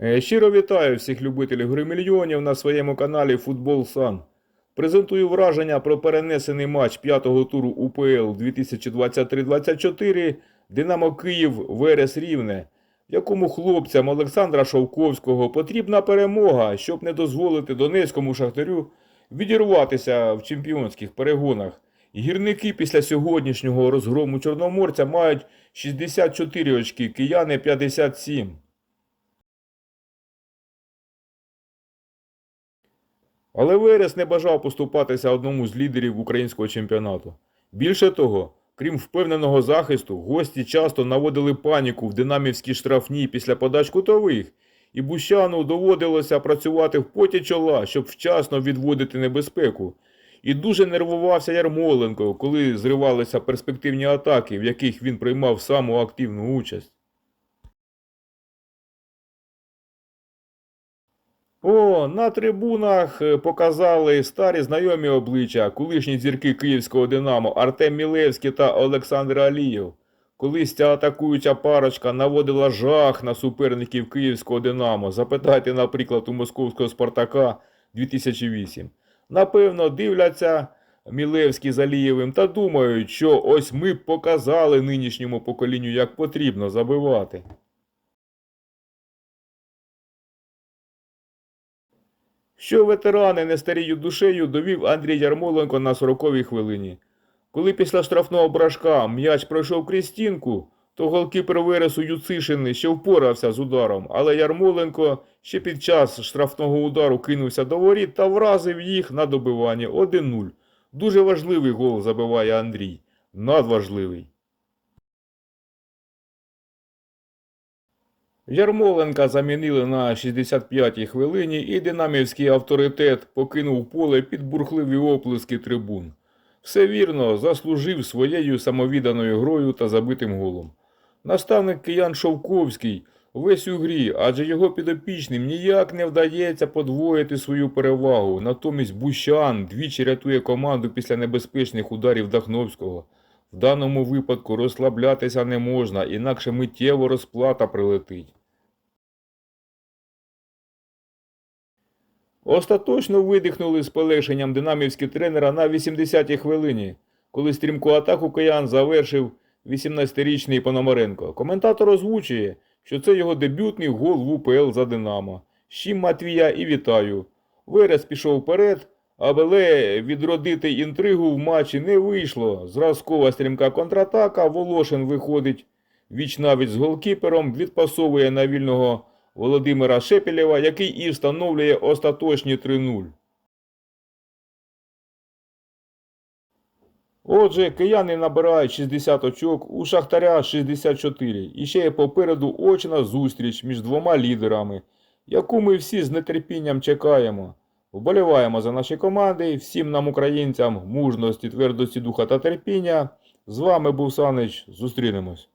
Е, Щиро вітаю всіх любителів гри мільйонів на своєму каналі Футбол Сан. Презентую враження про перенесений матч п'ятого туру УПЛ 2023-24 Динамо Київ Верес Рівне, в якому хлопцям Олександра Шовковського потрібна перемога, щоб не дозволити Донецькому шахтарю відірватися в чемпіонських перегонах. Гірники після сьогоднішнього розгрому Чорноморця мають 64 очки, кияни 57. Але Верес не бажав поступатися одному з лідерів українського чемпіонату. Більше того, крім впевненого захисту, гості часто наводили паніку в динамівській штрафній після подач кутових, і Бущану доводилося працювати в поті чола, щоб вчасно відводити небезпеку. І дуже нервувався Ярмоленко, коли зривалися перспективні атаки, в яких він приймав саму активну участь. О, на трибунах е, показали старі знайомі обличчя, колишні зірки київського Динамо Артем Мілевський та Олександр Алієв. Колись ця атакуюча парочка наводила жах на суперників київського Динамо. Запитайте, наприклад, у московського Спартака 2008. Напевно, дивляться Мілевський з Алієвим та думають, що ось ми показали нинішньому поколінню, як потрібно забивати. Що ветерани не старіють душею, довів Андрій Ярмоленко на 40-й хвилині. Коли після штрафного брашка м'яч пройшов крізь стінку, то голкіпер Вересу Юцишини ще впорався з ударом, але Ярмоленко ще під час штрафного удару кинувся до воріт та вразив їх на добивання 1-0. Дуже важливий гол забиває Андрій. Надважливий. Ярмоленка замінили на 65-й хвилині, і динамівський авторитет покинув поле під бурхливі оплески трибун. Все вірно, заслужив своєю самовідданою грою та забитим голом. Наставник киян Шовковський весь у грі, адже його підопічним ніяк не вдається подвоїти свою перевагу. Натомість Бущан двічі рятує команду після небезпечних ударів Дахновського. В даному випадку розслаблятися не можна, інакше миттєво розплата прилетить. Остаточно видихнули з полегшенням динамівські тренера на 80-й хвилині, коли стрімку атаку киян завершив 18-річний Пономаренко. Коментатор озвучує, що це його дебютний гол в УПЛ за Динамо. З чим Матвія і вітаю. Верес пішов вперед, але відродити інтригу в матчі не вийшло. Зразкова стрімка контратака, Волошин виходить віч навіть з голкіпером, відпасовує на вільного Володимира Шепелєва, який і встановлює остаточні 3-0. Отже, кияни набирають 60 очок, у Шахтаря 64. І ще є попереду очна зустріч між двома лідерами, яку ми всі з нетерпінням чекаємо. Вболіваємо за наші команди, всім нам, українцям, мужності, твердості духа та терпіння. З вами був Санич. Зустрінемось.